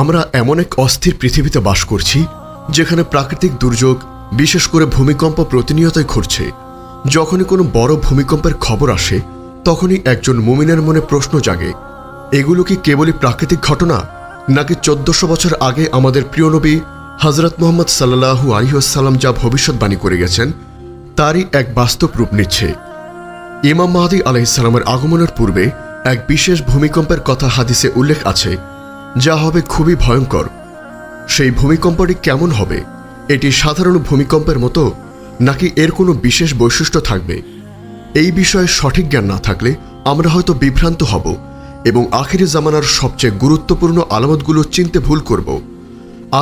আমরা এমন এক অস্থির পৃথিবীতে বাস করছি, যেখানে প্রাকৃতিক দুর্যোগ, বিশেষ করে ভূমিকম্প প্রতিনিয়তই ঘটছে। যখনই কোনো বড় ভূমিকম্পের খবর আসে, তখনই একজন মুমিনের মনে প্রশ্ন জাগে, এগুলো কি কেবলই প্রাকৃতিক ঘটনা? নাকি চোদ্দশো বছর আগে আমাদের প্রিয় নবী হজরত মোহাম্মদ সাল্লাহু আলিহাসাল্লাম যা ভবিষ্যৎবাণী করে গেছেন, তারই এক বাস্তব রূপ নিচ্ছে? ইমাম মাহাদি আলহিসাল্লামের আগমনের পূর্বে এক বিশেষ ভূমিকম্পের কথা হাদিসে উল্লেখ আছে যা হবে খুবই ভয়ঙ্কর। সেই ভূমিকম্পটি কেমন হবে, এটি সাধারণ ভূমিকম্পের মতো নাকি এর কোনো বিশেষ বৈশিষ্ট্য থাকবে? এই বিষয়ে সঠিক জ্ঞান না থাকলে আমরা হয়তো বিভ্রান্ত হব এবং আখিরি জামানার সবচেয়ে গুরুত্বপূর্ণ আলামতগুলো চিনতে ভুল করব।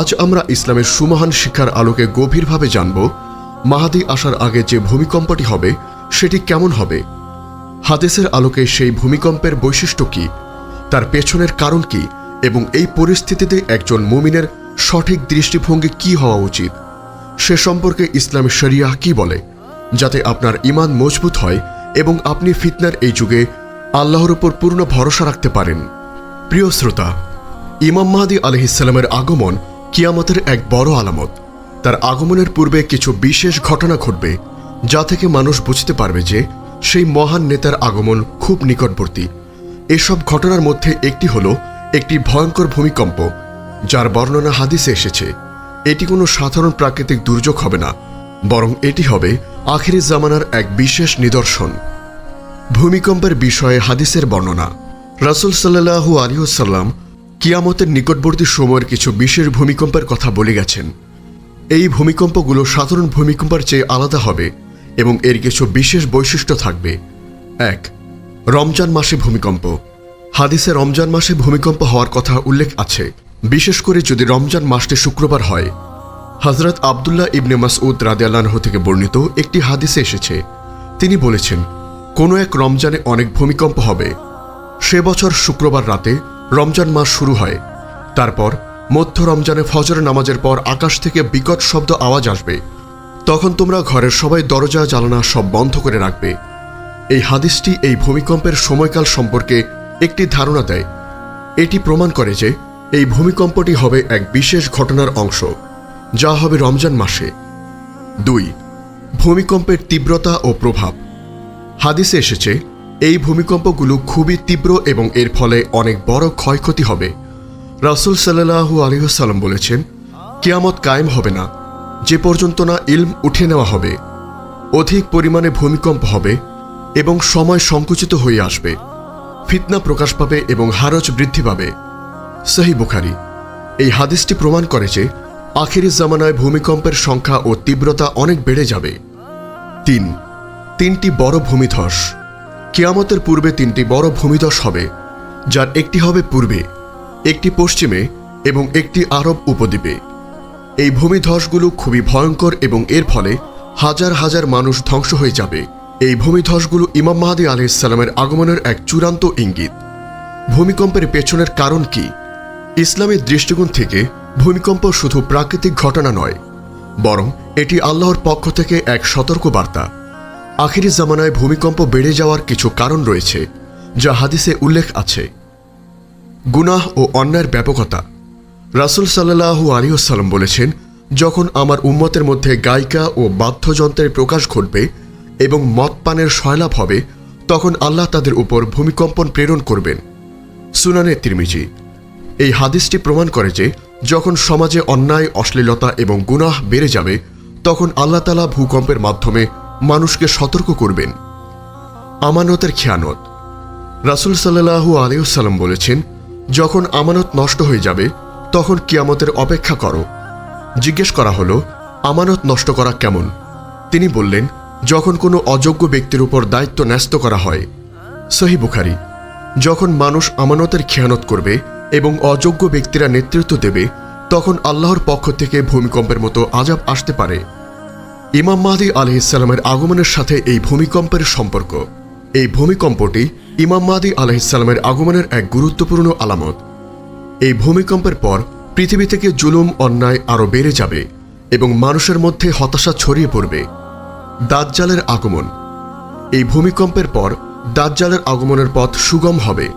আজ আমরা ইসলামের সুমহান শিক্ষার আলোকে গভীরভাবে জানব, মাহাদি আসার আগে যে ভূমিকম্পটি হবে, সেটি কেমন হবে। হাদিসের আলোকে সেই ভূমিকম্পের বৈশিষ্ট্য কি, তার পেছনের কারণ কি এবং এই পরিস্থিতিতে একজন মুমিনের সঠিক দৃষ্টিভঙ্গি কি হওয়া উচিত? সে সম্পর্কে ইসলামী শরিয়াহ কি বলে? যাতে আপনার ইমান মজবুত হয় এবং আপনি ফিতনার এই যুগে আল্লাহর উপর পূর্ণ ভরসা রাখতে পারেন। প্রিয় শ্রোতা, ইমাম মাহাদি আলহিসাল্লামের আগমন কিয়ামতের এক বড় আলামত। তার আগমনের পূর্বে কিছু বিশেষ ঘটনা ঘটবে, যা থেকে মানুষ বুঝতে পারবে যে সেই মহান নেতার আগমন খুব নিকটবর্তী। এসব ঘটনার মধ্যে একটি হলো একটি ভয়ঙ্কর ভূমিকম্প, যার বর্ণনা হাদিসে এসেছে। এটি কোনো সাধারণ প্রাকৃতিক দুর্যোগ হবে না, বরং এটি হবে আখিরি জামানার এক বিশেষ নিদর্শন। ভূমিকম্পের বিষয়ে হাদিসের বর্ণনা। রাসুল সাল্লাহু আলিহসাল্লাম কিয়ামতের নিকটবর্তী সময়ের কিছু বিশেষ ভূমিকম্পের কথা বলে গেছেন। এই ভূমিকম্পগুলো সাধারণ ভূমিকম্পের চেয়ে আলাদা হবে এবং এর কিছু বিশেষ বৈশিষ্ট্য থাকবে। এক, রমজান মাসে ভূমিকম্প। হাদিসে রমজান মাসে ভূমিকম্প হওয়ার কথা উল্লেখ আছে। বিশেষ করে যদি রমজান মাসটি শুক্রবার হয়। হজরত আবদুল্লাহ ইবনে মাসউদ রাদিয়াল্লাহ থেকে বর্ণিত একটি হাদিসে এসেছে। তিনি বলেছেন, কোনো এক রমজানে অনেক ভূমিকম্প হবে। সে বছর শুক্রবার রাতে রমজান মাস শুরু হয়। তারপর মধ্য রমজানে ফজর নামাজের পর আকাশ থেকে বিকট শব্দ আওয়াজ আসবে। তখন তোমরা ঘরের সবাই দরজা জানানা সব বন্ধ করে রাখবে। এই হাদিসটি এই ভূমিকম্পের সময়কাল সম্পর্কে একটি ধারণা দেয়, এটি প্রমাণ করে যে এই ভূমিকম্পটি হবে এক বিশেষ ঘটনার অংশ, যা হবে রমজান মাসে। দুই, ভূমিকম্পের তীব্রতা ও প্রভাব। হাদিসে এসেছে, এই ভূমিকম্পগুলো খুবই তীব্র এবং এর ফলে অনেক বড় ক্ষয়ক্ষতি হবে। রাসুল সাল্লাহু আলিহাল্লাম বলেছেন, কিয়ামত কায়েম হবে না, যে পর্যন্ত না ইলম উঠে নেওয়া হবে। অধিক পরিমাণে ভূমিকম্প হবে এবং সময় সংকুচিত হয়ে আসবে। ফিতনা প্রকাশ পাবে এবং হারজ বৃদ্ধি পাবে। সহি বুখারি। এই হাদিসটি প্রমাণ করে যে, আখিরি জামানায় ভূমিকম্পের সংখ্যা ও তীব্রতা অনেক বেড়ে যাবে। তিন, তিনটি বড় ভূমিধস। কিয়ামতের পূর্বে তিনটি বড় ভূমিধস হবে, যার একটি হবে পূর্বে, একটি পশ্চিমে এবং একটি আরব উপদ্বীপে। এই ভূমিধসগুলো খুবই ভয়ঙ্কর এবং এর ফলে হাজার হাজার মানুষ ধ্বংস হয়ে যাবে। এই ভূমিধসগুলো ইমাম মাহাদি আলহিসাল্লামের আগমনের এক চূড়ান্ত ইঙ্গিত। ভূমিকম্পের পেছনের কারণ কি? ইসলামের দৃষ্টিকোণ থেকে ভূমিকম্প শুধু প্রাকৃতিক ঘটনা নয়, বরং এটি আল্লাহর পক্ষ থেকে এক সতর্ক বার্তা আখিরি জামানায় ভূমিকম্প বেড়ে যাওয়ার কিছু কারণ রয়েছে, যা হাদিসে উল্লেখ আছে। গুনাহ ও অন্যায়ের ব্যাপকতা। রাসুল সাল্লাহু আলিউসাল্লাম বলেছেন, যখন আমার উম্মতের মধ্যে গায়িকা ও বাদ্যযন্ত্রের প্রকাশ ঘটবে এবং মদ পানের সয়লাভ হবে, তখন আল্লাহ তাদের উপর ভূমিকম্পন প্রেরণ করবেন। সুনানে তিরমিজি। এই হাদিসটি প্রমাণ করে যে, যখন সমাজে অন্যায়, অশ্লীলতা এবং গুনাহ বেড়ে যাবে, তখন আল্লাহ তালা ভূকম্পের মাধ্যমে মানুষকে সতর্ক করবেন। আমানতের খেয়ানত। রাসুল সাল্লাহু আলিউসাল্লাম বলেছেন, যখন আমানত নষ্ট হয়ে যাবে, তখন কিয়ামতের অপেক্ষা করো। জিজ্ঞেস করা হলো, আমানত নষ্ট করা কেমন? তিনি বললেন যখন কোনো অযোগ্য ব্যক্তির উপর দায়িত্ব ন্যস্ত করা হয়, সহি বুখারি, যখন মানুষ আমানতের খেয়ানত করবে এবং অযোগ্য ব্যক্তিরা নেতৃত্ব দেবে, তখন আল্লাহর পক্ষ থেকে ভূমিকম্পের মতো আজাব আসতে পারে। ইমাম মাহাদি আলহিসাল্লামের আগমনের সাথে এই ভূমিকম্পের সম্পর্ক। এই ভূমিকম্পটি ইমাম মাহাদি আলহিসাল্লামের আগমনের এক গুরুত্বপূর্ণ আলামত। এই ভূমিকম্পের পর পৃথিবী থেকে জুলুম, অন্যায় আরও বেড়ে যাবে এবং মানুষের মধ্যে হতাশা ছড়িয়ে পড়বে। দাজ্জালের আগমন। এই ভূমিকম্পের পর দাজ্জালের আগমনের পথ সুগম হবে।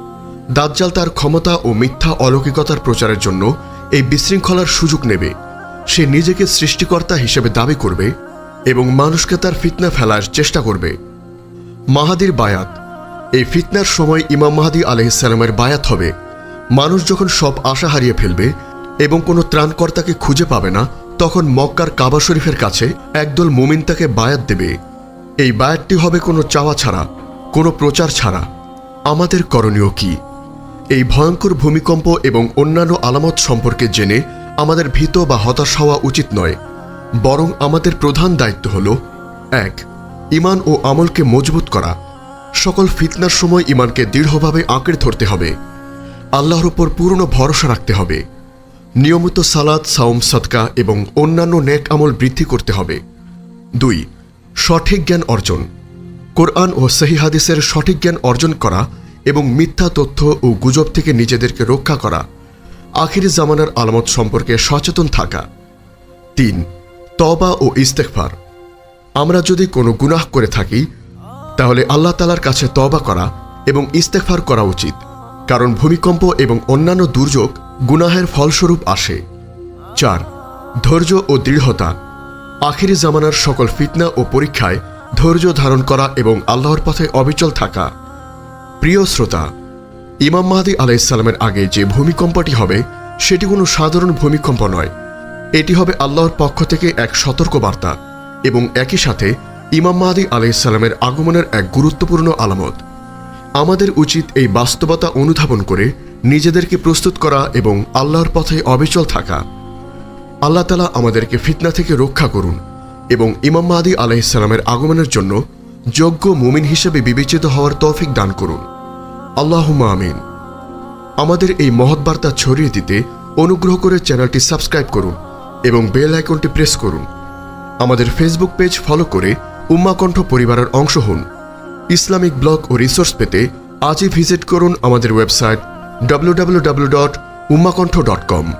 দাজ্জাল তার ক্ষমতা ও মিথ্যা অলৌকিকতার প্রচারের জন্য এই বিশৃঙ্খলার সুযোগ নেবে। সে নিজেকে সৃষ্টিকর্তা হিসেবে দাবি করবে এবং মানুষকে তার ফিতনা ফেলার চেষ্টা করবে। মাহাদির বায়াত। এই ফিতনার সময় ইমাম মাহাদি আলহিসাল্লামের বায়াত হবে। মানুষ যখন সব আশা হারিয়ে ফেলবে এবং কোনো ত্রাণকর্তাকে খুঁজে পাবে না তখন মক্কার কাবা শরীফের কাছে একদল মোমিন তাকে বায়াত দেবে। এই বায়াতটি হবে কোনো চাওয়া ছাড়া, কোনো প্রচার ছাড়া। আমাদের করণীয় কি? এই ভয়ঙ্কর ভূমিকম্প এবং অন্যান্য আলামত সম্পর্কে জেনে আমাদের ভীত বা হতাশ হওয়া উচিত নয়। বরং আমাদের প্রধান দায়িত্ব হল, এক ইমান ও আমলকে মজবুত করা। সকল ফিতনার সময় ইমানকে দৃঢ়ভাবে আঁকড়ে ধরতে হবে। আল্লাহর উপর পূর্ণ ভরসা রাখতে হবে। নিয়মিত সালাদ, সাওম, সদকা এবং অন্যান্য নেক আমল বৃদ্ধি করতে হবে। দুই, সঠিক জ্ঞান অর্জন। কোরআন ও সহি হাদিসের সঠিক জ্ঞান অর্জন করা এবং মিথ্যা তথ্য ও গুজব থেকে নিজেদেরকে রক্ষা করা। আখির জামানার আলামত সম্পর্কে সচেতন থাকা। তিন তবা ও ইস্তেকফার আমরা যদি কোনো গুনাহ করে থাকি, তাহলে আল্লাহ তালার কাছে তবা করা এবং ইস্তেকফার করা উচিত। কারণ ভূমিকম্প এবং অন্যান্য দুর্যোগ গুনাহের ফলস্বরূপ আসে। চার, ধৈর্য ও দৃঢ়তা। আখিরি জামানার সকল ফিতনা ও পরীক্ষায় ধৈর্য ধারণ করা এবং আল্লাহর পথে অবিচল থাকা। প্রিয় শ্রোতা, ইমাম মাহাদি আলাইসাল্লামের আগে যে ভূমিকম্পটি হবে, সেটি কোনো সাধারণ ভূমিকম্প নয়। এটি হবে আল্লাহর পক্ষ থেকে এক সতর্ক বার্তা এবং একই সাথে ইমাম মাহাদি আলাইসাল্লামের আগমনের এক গুরুত্বপূর্ণ আলামত। আমাদের উচিত এই বাস্তবতা অনুধাবন করে নিজেদেরকে প্রস্তুত করা এবং আল্লাহর পথে অবিচল থাকা। আল্লাহ তালা আমাদেরকে ফিতনা থেকে রক্ষা করুন এবং ইমাম মাহাদি আলাইসাল্লামের আগমনের জন্য যোগ্য মুমিন হিসেবে বিবেচিত হওয়ার তৌফিক দান করুন। আল্লাহুম্মা আমিন। আমাদের এই মহৎ বার্তা ছড়িয়ে দিতে অনুগ্রহ করে চ্যানেলটি সাবস্ক্রাইব করুন এবং বেল আইকনটি প্রেস করুন। আমাদের ফেসবুক পেজ ফলো করে উম্মাকণ্ঠ পরিবারের অংশ হন। ইসলামিক ব্লগ ও রিসোর্স পেতে আজই ভিজিট করুন আমাদের website www.ummakontho.com dot dot com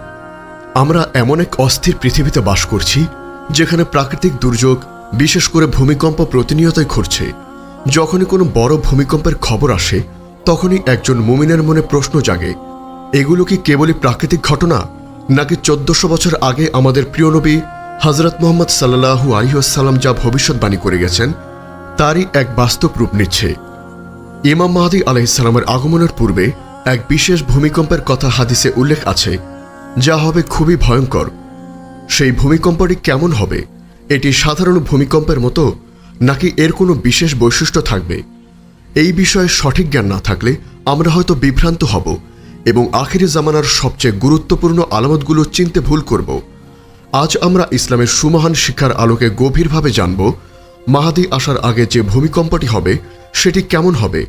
আমরা এমন এক অস্থির পৃথিবীতে বাস করছি, যেখানে প্রাকৃতিক দুর্যোগ, বিশেষ করে ভূমিকম্প প্রতিনিয়তই ঘটছে। যখনই কোনো বড় ভূমিকম্পের খবর আসে, তখনই একজন মুমিনের মনে প্রশ্ন জাগে, এগুলো কি কেবলই প্রাকৃতিক ঘটনা? নাকি চোদ্দশো বছর আগে আমাদের প্রিয় নবী হজরত মোহাম্মদ সাল্লাহু আলিহাসাল্লাম যা ভবিষ্যৎবাণী করে গেছেন, তারই এক বাস্তব রূপ নিচ্ছে? ইমাম মাহাদি আলাইসাল্লামের আগমনের পূর্বে এক বিশেষ ভূমিকম্পের কথা হাদিসে উল্লেখ আছে, যা হবে খুবই ভয়ঙ্কর। সেই ভূমিকম্পটি কেমন হবে? এটি সাধারণ ভূমিকম্পের মতো, নাকি এর কোনো বিশেষ বৈশিষ্ট্য থাকবে? এই বিষয়ে সঠিক জ্ঞান না থাকলে আমরা হয়তো বিভ্রান্ত হব এবং আখিরি জামানার সবচেয়ে গুরুত্বপূর্ণ আলামতগুলো চিনতে ভুল করব। আজ আমরা ইসলামের সুমহান শিক্ষার আলোকে গভীরভাবে জানব, মাহাদি আসার আগে যে ভূমিকম্পটি হবে, সেটি কেমন হবে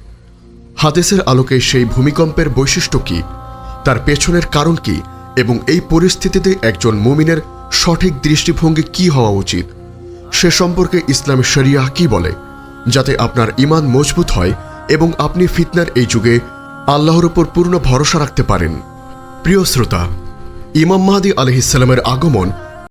হাদিসের আলোকে সেই ভূমিকম্পের বৈশিষ্ট্য কি? তার পেছনের কারণ কি? এবং এই পরিস্থিতিতে একজন মুমিনের সঠিক দৃষ্টিভঙ্গি কি হওয়া উচিত? সে সম্পর্কে ইসলাম শরিয়াহ কি বলে? যাতে আপনার ইমান মজবুত হয় এবং আপনি ফিতনার এই যুগে আল্লাহর উপর পূর্ণ ভরসা রাখতে পারেন। প্রিয় শ্রোতা, ইমাম মাহাদি আলহিসাল্লামের আগমন